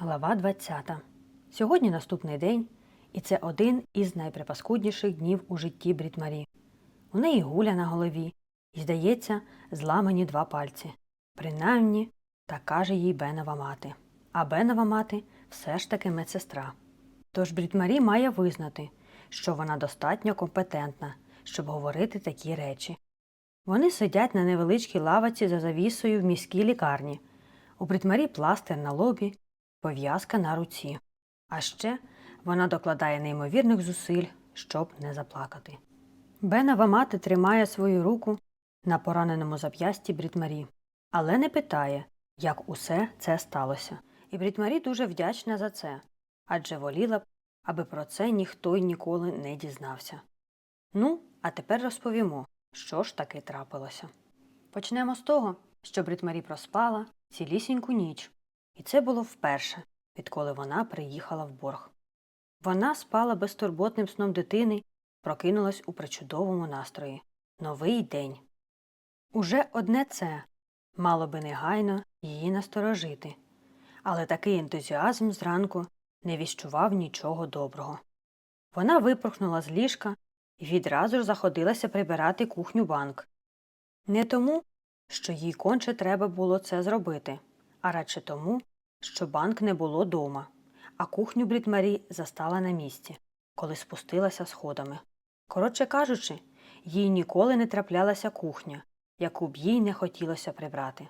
Глава 20. Сьогодні наступний день, і це один із найприпаскудніших днів у житті Брітмарі. У неї гуля на голові, і, здається, зламані два пальці. Принаймні, так каже їй Бенова мати. А Бенова мати все ж таки медсестра. Тож Брітмарі має визнати, що вона достатньо компетентна, щоб говорити такі речі. Вони сидять на невеличкій лаваці за завісою в міській лікарні. У Брітмарі пластир на лобі, пов'язка на руці. А ще вона докладає неймовірних зусиль, щоб не заплакати. Бенова мати тримає свою руку на пораненому зап'ясті Брітмарі, але не питає, як усе це сталося. І Брітмарі дуже вдячна за це, адже воліла б, аби про це ніхто й ніколи не дізнався. Ну, а тепер розповімо, що ж таки трапилося. Почнемо з того, що Брітмарі проспала цілісіньку ніч, і це було вперше, відколи вона приїхала в борг. Вона спала безтурботним сном дитини, прокинулась у причудовому настрої. Новий день. Уже одне це мало би негайно її насторожити, але такий ентузіазм зранку не віщував нічого доброго. Вона випорхнула з ліжка і відразу ж заходилася прибирати кухню банк. Не тому, що їй конче треба було це зробити, а радше тому, що банк не було дома, а кухню Брітмарі застала на місці, коли спустилася сходами. Коротше кажучи, їй ніколи не траплялася кухня, яку б їй не хотілося прибрати.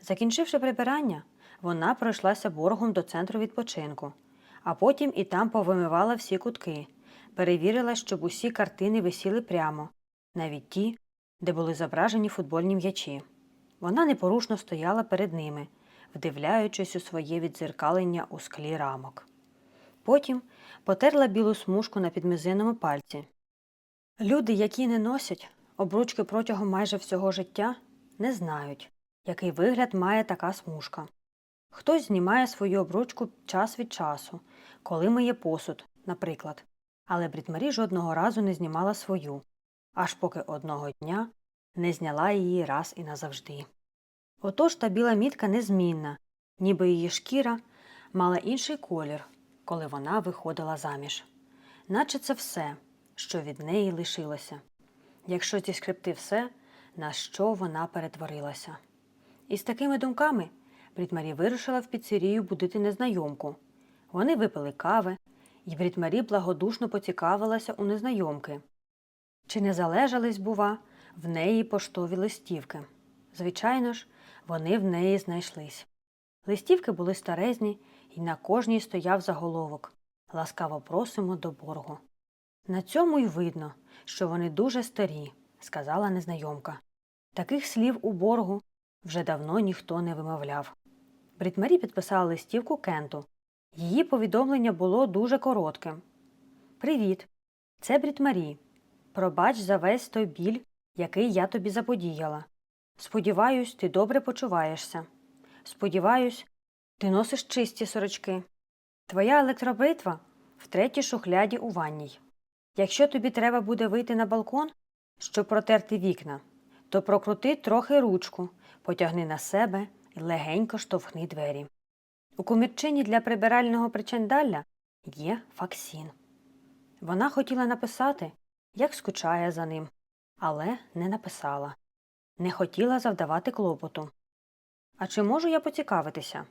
Закінчивши прибирання, вона пройшлася боргом до центру відпочинку, а потім і там повимивала всі кутки, перевірила, щоб усі картини висіли прямо, навіть ті, де були зображені футбольні м'ячі. Вона непорушно стояла перед ними, вдивляючись у своє віддзеркалення у склі рамок. Потім потерла білу смужку на підмізинному пальці. Люди, які не носять обручки протягом майже всього життя, не знають, який вигляд має така смужка. Хтось знімає свою обручку час від часу, коли миє посуд, наприклад, але Брітмарі жодного разу не знімала свою, аж поки одного дня не зняла її раз і назавжди. Отож та біла мітка незмінна, ніби її шкіра мала інший колір, коли вона виходила заміж. Наче це все, що від неї лишилося. Якщо зіскрепти все, на що вона перетворилася. І з такими думками Брітмарі вирушила в піцерію будити незнайомку. Вони випили кави, і Брітмарі благодушно поцікавилася у незнайомки. Чи не залежались, бува, в неї поштові листівки? Звичайно ж, вони в неї знайшлись. Листівки були старезні, і на кожній стояв заголовок Ласкаво просимо до боргу. На цьому й видно, що вони дуже старі, сказала незнайомка. Таких слів у боргу вже давно ніхто не вимовляв. Брітмарі підписала листівку Кенту. Її повідомлення було дуже коротким. Привіт, це Брітмарі. Пробач за весь той біль, який я тобі заподіяла. Сподіваюсь, ти добре почуваєшся. Сподіваюсь, ти носиш чисті сорочки. Твоя електробритва в третій шухляді у ванній. Якщо тобі треба буде вийти на балкон, щоб протерти вікна, то прокрути трохи ручку, потягни на себе і легенько штовхни двері. У комірчині для прибирального причандалля є факсін. Вона хотіла написати, як скучає за ним, але не написала. Не хотіла завдавати клопоту. А чи можу я поцікавитися?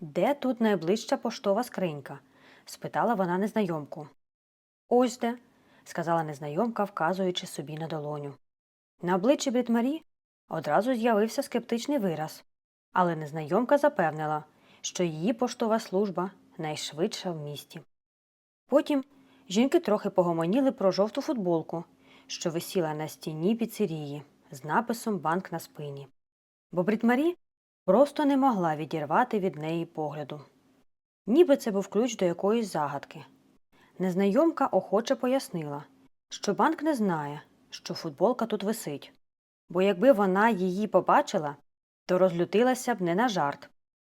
Де тут найближча поштова скринька? спитала вона незнайомку. Ось де, сказала незнайомка, вказуючи собі на долоню. На обличчі Брітмарі одразу з'явився скептичний вираз, але незнайомка запевнила, що її поштова служба найшвидша в місті. Потім жінки трохи погомоніли про жовту футболку, що висіла на стіні піцерії з написом банк на спині. Бо Брітмарі просто не могла відірвати від неї погляду. Ніби це був ключ до якоїсь загадки. Незнайомка охоче пояснила, що банк не знає, що футболка тут висить, бо якби вона її побачила, то розлютилася б не на жарт,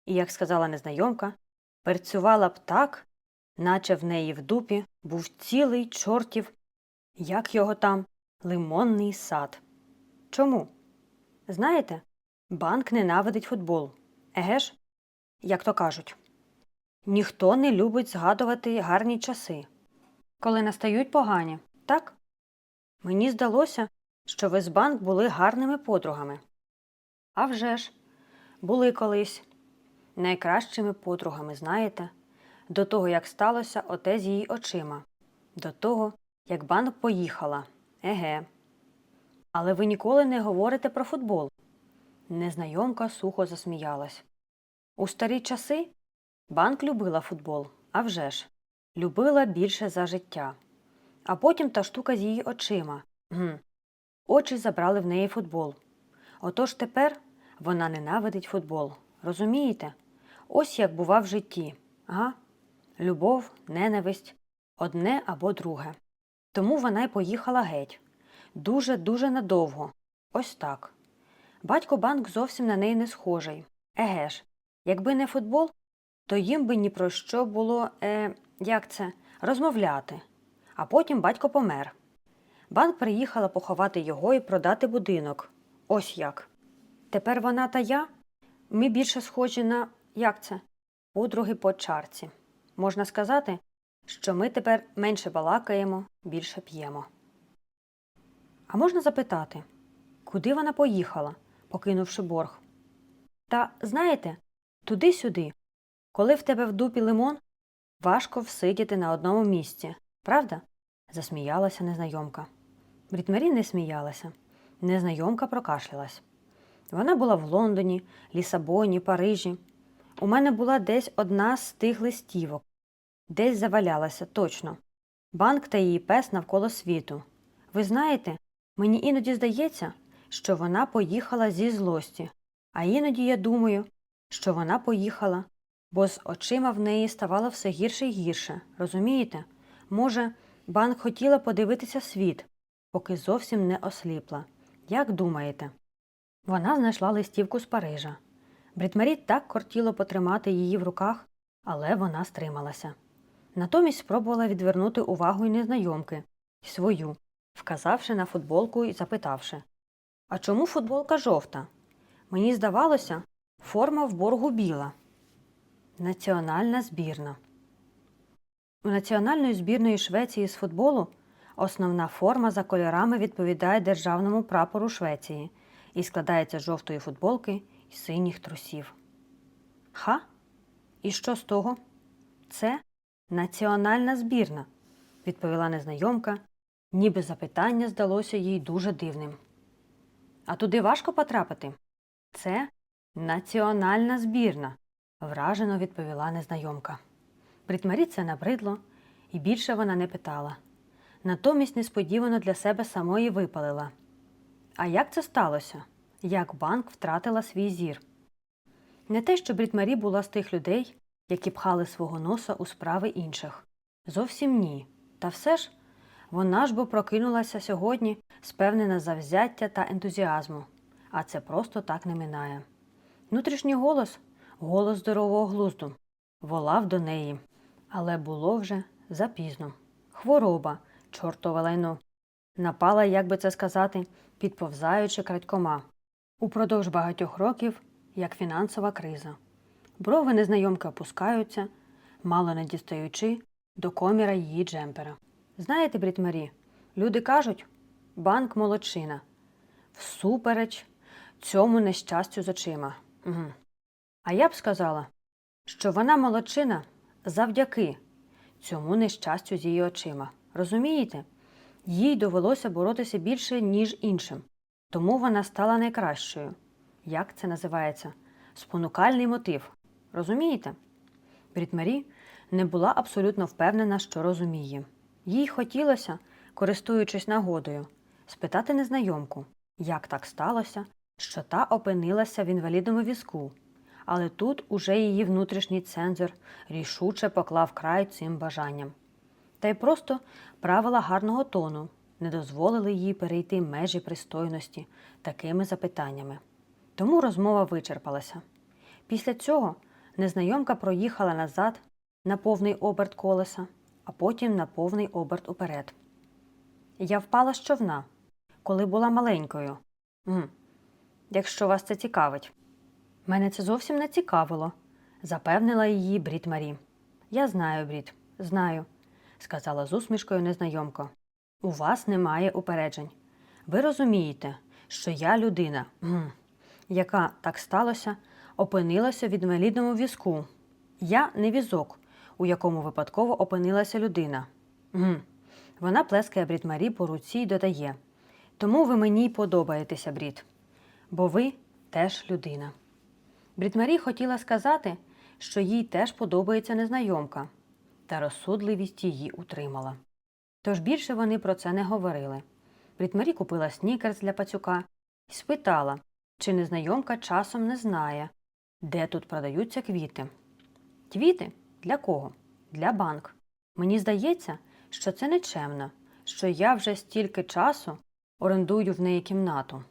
і, як сказала незнайомка, перцювала б так, наче в неї в дупі був цілий чортів, як його там, лимонний сад. Чому? Знаєте, банк ненавидить футбол. Еге ж, як то кажуть. ніхто не любить згадувати гарні часи. Коли настають погані, так? Мені здалося, що ви з банк були гарними подругами. А вже ж, були колись найкращими подругами, знаєте, до того, як сталося оте з її очима, до того, як банк поїхала. Еге. Але ви ніколи не говорите про футбол. Незнайомка сухо засміялась. У старі часи банк любила футбол, а вже ж, любила більше за життя. А потім та штука з її очима. Очі забрали в неї футбол. Отож тепер вона ненавидить футбол. Розумієте? Ось як бува в житті. Ага? Любов, ненависть, одне або друге. Тому вона й поїхала геть. Дуже-дуже надовго. Ось так. Батько банк зовсім на неї не схожий. Еге ж, якби не футбол, то їм би ні про що було, е, як це, розмовляти. А потім батько помер. Банк приїхала поховати його і продати будинок. Ось як. Тепер вона та я. Ми більше схожі на як це? Подруги по чарці. Можна сказати, що ми тепер менше балакаємо, більше п'ємо. А можна запитати, куди вона поїхала, покинувши борг? Та знаєте, туди-сюди. Коли в тебе в дупі лимон, важко всидіти на одному місці, правда? засміялася незнайомка. Брітмері не сміялася. Незнайомка прокашлялась. Вона була в Лондоні, Лісабоні, Парижі. У мене була десь одна з тих листівок, десь завалялася, точно. Банк та її пес навколо світу. Ви знаєте, мені іноді здається, що вона поїхала зі злості, а іноді я думаю, що вона поїхала, бо з очима в неї ставало все гірше й гірше, розумієте? Може, банк хотіла подивитися світ, поки зовсім не осліпла. Як думаєте? Вона знайшла листівку з Парижа. Брітмарі так кортіло потримати її в руках, але вона стрималася. Натомість спробувала відвернути увагу й незнайомки, й свою, вказавши на футболку і запитавши А чому футболка жовта? Мені здавалося, форма в боргу біла. Національна збірна. У національної збірної Швеції з футболу основна форма за кольорами відповідає державному прапору Швеції і складається з жовтої футболки і синіх трусів. Ха? І що з того? Це національна збірна, відповіла незнайомка, ніби запитання здалося їй дуже дивним. А туди важко потрапити? Це національна збірна, вражено відповіла незнайомка. Брітмарі це набридло, і більше вона не питала. Натомість несподівано для себе самої випалила. А як це сталося? Як банк втратила свій зір? Не те, що Брітмарі була з тих людей, які пхали свого носа у справи інших. Зовсім ні. Та все ж вона ж бо прокинулася сьогодні, спевнена завзяття та ентузіазму, а це просто так не минає. Внутрішній голос, голос здорового глузду, волав до неї, але було вже запізно. Хвороба, чортове лайно. Напала, як би це сказати, підповзаючи крадькома. Упродовж багатьох років, як фінансова криза. Брови незнайомки опускаються, мало не дістаючи до коміра її джемпера. Знаєте, Брітмарі, люди кажуть банк молодчина. Всупереч цьому нещастю з очима. Угу. А я б сказала, що вона молодчина завдяки цьому нещастю з її очима. Розумієте? Їй довелося боротися більше, ніж іншим. Тому вона стала найкращою. Як це називається? Спонукальний мотив. Розумієте? Брітмарі не була абсолютно впевнена, що розуміє. Їй хотілося, користуючись нагодою, спитати незнайомку, як так сталося, що та опинилася в інвалідному візку. Але тут уже її внутрішній цензор рішуче поклав край цим бажанням. Та й просто правила гарного тону не дозволили їй перейти межі пристойності такими запитаннями. Тому розмова вичерпалася. Після цього незнайомка проїхала назад на повний оберт колеса, а потім на повний оберт уперед. Я впала з човна, коли була маленькою. М. Якщо вас це цікавить. Мене це зовсім не цікавило, запевнила її Брід Марі. Я знаю, Брід, знаю, сказала з усмішкою незнайомка. У вас немає упереджень. Ви розумієте, що я людина, м, яка так сталося, опинилася в інвалідному візку. Я не візок, у якому випадково опинилася людина. М. Вона плескає Брід Марі по руці і додає. Тому ви мені й подобаєтеся, Брід, бо ви теж людина. Брід Марі хотіла сказати, що їй теж подобається незнайомка, та розсудливість її утримала. Тож більше вони про це не говорили. Брід Марі купила снікерс для пацюка і спитала, чи незнайомка часом не знає, де тут продаються квіти. Квіти? Для кого? Для банк. Мені здається, що це нечемно, що я вже стільки часу орендую в неї кімнату.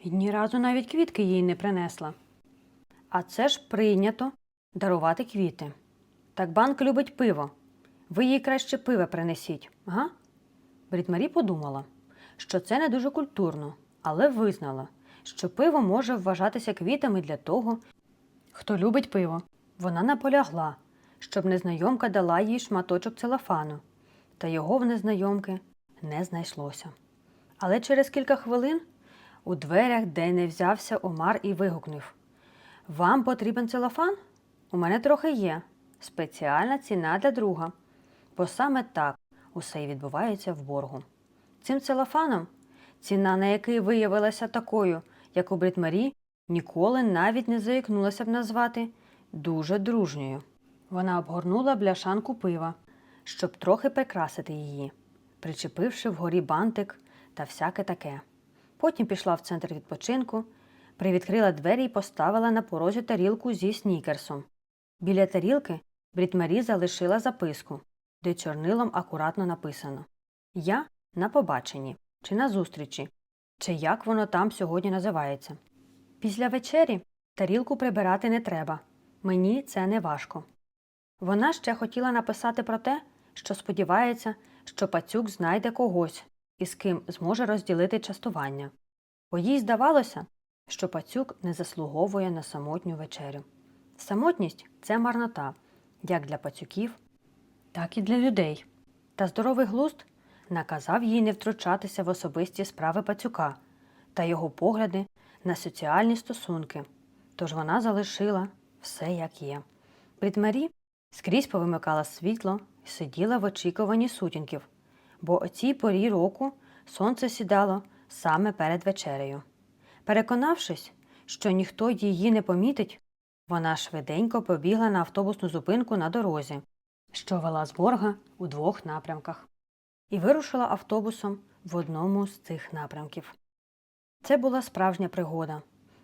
І ні разу навіть квітки їй не принесла. А це ж прийнято дарувати квіти. Так банк любить пиво. Ви їй краще пиво принесіть, га? Брітмарі подумала, що це не дуже культурно, але визнала, що пиво може вважатися квітами для того, хто любить пиво. Вона наполягла, щоб незнайомка дала їй шматочок целофану, та його в незнайомки не знайшлося. Але через кілька хвилин у дверях де не взявся Омар і вигукнув Вам потрібен целофан? У мене трохи є. Спеціальна ціна для друга. Бо саме так усе й відбувається в боргу. Цим целофаном, ціна на який виявилася такою, як у Бритмарі, ніколи навіть не заікнулася б назвати дуже дружньою. Вона обгорнула бляшанку пива, щоб трохи прикрасити її, причепивши вгорі бантик та всяке таке. Потім пішла в центр відпочинку, привідкрила двері і поставила на порозі тарілку зі снікерсом. Біля тарілки Брітмарі залишила записку, де чорнилом акуратно написано Я на побаченні, чи на зустрічі, чи як воно там сьогодні називається. Після вечері тарілку прибирати не треба. Мені це не важко. Вона ще хотіла написати про те, що сподівається, що пацюк знайде когось, із ким зможе розділити частування. Бо їй здавалося, що пацюк не заслуговує на самотню вечерю. Самотність це марнота, як для пацюків, так і для людей. Та здоровий глузд наказав їй не втручатися в особисті справи пацюка та його погляди на соціальні стосунки, тож вона залишила все як є. Брітмарі скрізь повимикала світло і сиділа в очікуванні сутінків, бо о цій порі року сонце сідало саме перед вечерею. Переконавшись, що ніхто її не помітить, вона швиденько побігла на автобусну зупинку на дорозі, що вела з борга у двох напрямках, і вирушила автобусом в одному з цих напрямків. Це була справжня пригода,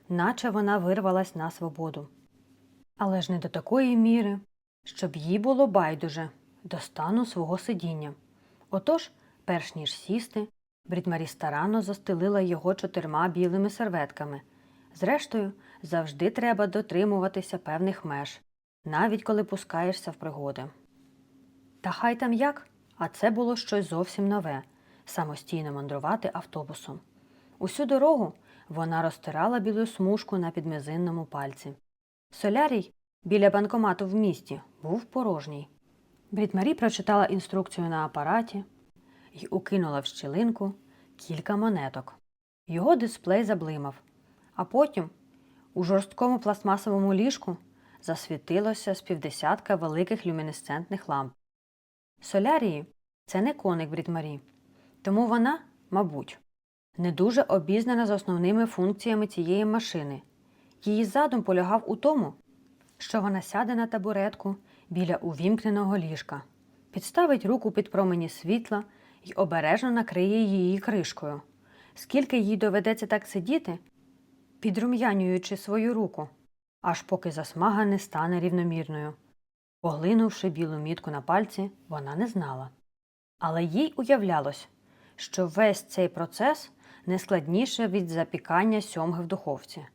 наче вона вирвалась на свободу. Але ж не до такої міри, щоб їй було байдуже до стану свого сидіння. Отож, перш ніж сісти, Брідмарі старанно застелила його чотирма білими серветками. Зрештою, завжди треба дотримуватися певних меж, навіть коли пускаєшся в пригоди. Та хай там як, а це було щось зовсім нове самостійно мандрувати автобусом. Усю дорогу вона розтирала білу смужку на підмизинному пальці. Солярій біля банкомату в місті був порожній. Брітмарі прочитала інструкцію на апараті і укинула в щілинку кілька монеток. Його дисплей заблимав, а потім у жорсткому пластмасовому ліжку засвітилося з півдесятка великих люмінесцентних ламп. Солярії це не коник Брітмарі, тому вона, мабуть, не дуже обізнана з основними функціями цієї машини. Її задум полягав у тому, що вона сяде на табуретку біля увімкненого ліжка, підставить руку під промені світла і обережно накриє її кришкою. Скільки їй доведеться так сидіти, підрум'янюючи свою руку, аж поки засмага не стане рівномірною. Поглинувши білу мітку на пальці, вона не знала. Але їй уявлялось, що весь цей процес не складніше від запікання сьомги в духовці.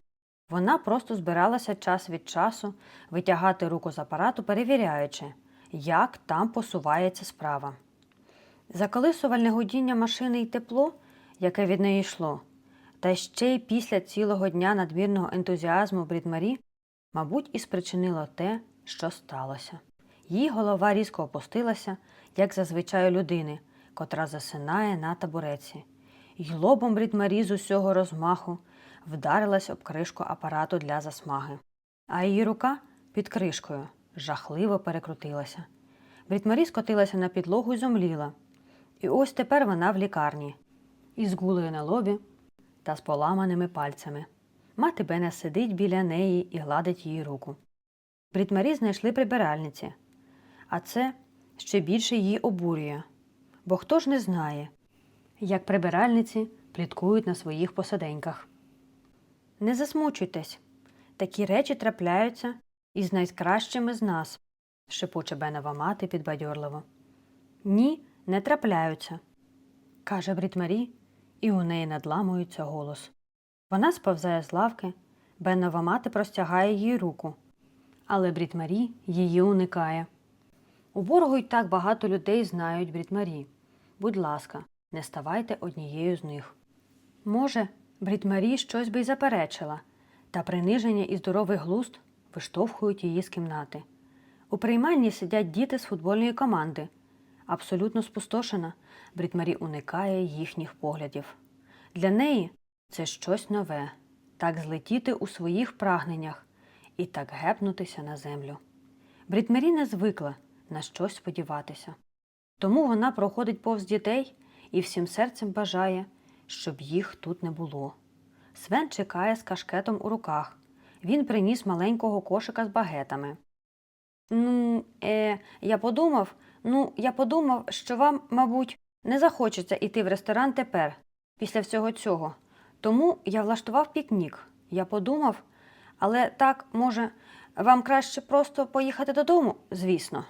Вона просто збиралася час від часу витягати руку з апарату, перевіряючи, як там посувається справа. Заколисувальне гудіння машини й тепло, яке від неї йшло, та ще й після цілого дня надмірного ентузіазму Брідмарі, мабуть, і спричинило те, що сталося. Її голова різко опустилася, як зазвичай людини, котра засинає на табуреці. й лобом Брітмарі з усього розмаху вдарилась об кришку апарату для засмаги. А її рука під кришкою жахливо перекрутилася. Брітмарі скотилася на підлогу і зомліла. І ось тепер вона в лікарні із гулею на лобі та з поламаними пальцями. Мати Бене сидить біля неї і гладить її руку. Брітмарі знайшли прибиральниці, а це ще більше її обурює, бо хто ж не знає, як прибиральниці пліткують на своїх посаденьках. Не засмучуйтесь, такі речі трапляються із найкращими з нас, шепоче Бенова мати підбадьорливо. Ні, не трапляються, каже Брітмарі, і у неї надламується голос. Вона сповзає з лавки, Бенова мати простягає їй руку, але Брітмарі її уникає. У боргу й так багато людей знають Брітмарі. Будь ласка, не ставайте однією з них. Може, Брітмарі щось би й заперечила, та приниження і здоровий глузд виштовхують її з кімнати. У приймальні сидять діти з футбольної команди. Абсолютно спустошена, Брітмарі уникає їхніх поглядів. Для неї це щось нове так злетіти у своїх прагненнях і так гепнутися на землю. Брітмарі не звикла на щось сподіватися. Тому вона проходить повз дітей і всім серцем бажає, щоб їх тут не було. Свен чекає з кашкетом у руках. Він приніс маленького кошика з багетами. Ну, е, я подумав, ну, я подумав, що вам, мабуть, не захочеться йти в ресторан тепер, після всього цього. Тому я влаштував пікнік. Я подумав, але так, може, вам краще просто поїхати додому, звісно.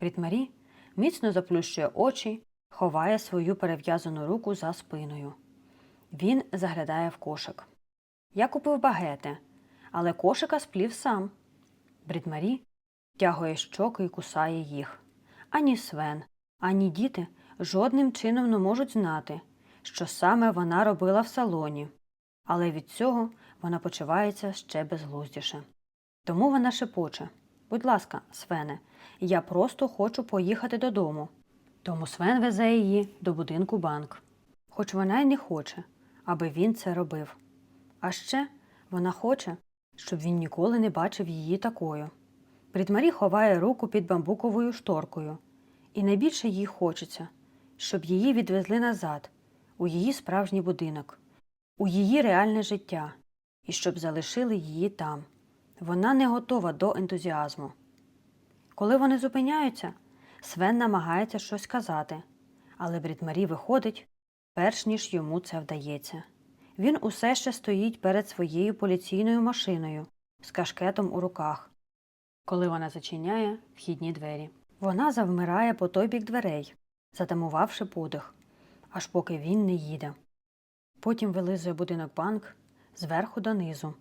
Брітмарі міцно заплющує очі, ховає свою перев'язану руку за спиною. Він заглядає в кошик. Я купив багети, але кошика сплів сам. Брітмарі тягує щоки і кусає їх. Ані Свен, ані діти жодним чином не можуть знати, що саме вона робила в салоні, але від цього вона почувається ще безглуздіше. Тому вона шепоче Будь ласка, Свене, я просто хочу поїхати додому. Тому Свен везе її до будинку банк. Хоч вона й не хоче, аби він це робив. А ще вона хоче, щоб він ніколи не бачив її такою. Брітмарі ховає руку під бамбуковою шторкою, і найбільше їй хочеться, щоб її відвезли назад, у її справжній будинок, у її реальне життя, і щоб залишили її там. Вона не готова до ентузіазму. Коли вони зупиняються, Свен намагається щось казати, але Брітмарі виходить, перш ніж йому це вдається. Він усе ще стоїть перед своєю поліційною машиною з кашкетом у руках. Коли вона зачиняє вхідні двері, вона завмирає по той бік дверей, затамувавши подих, аж поки він не їде. Потім вилизує будинок банк зверху донизу.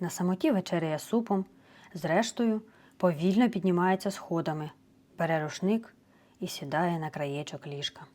На самоті вечеряє супом, зрештою, повільно піднімається сходами, бере рушник і сідає на краєчок ліжка.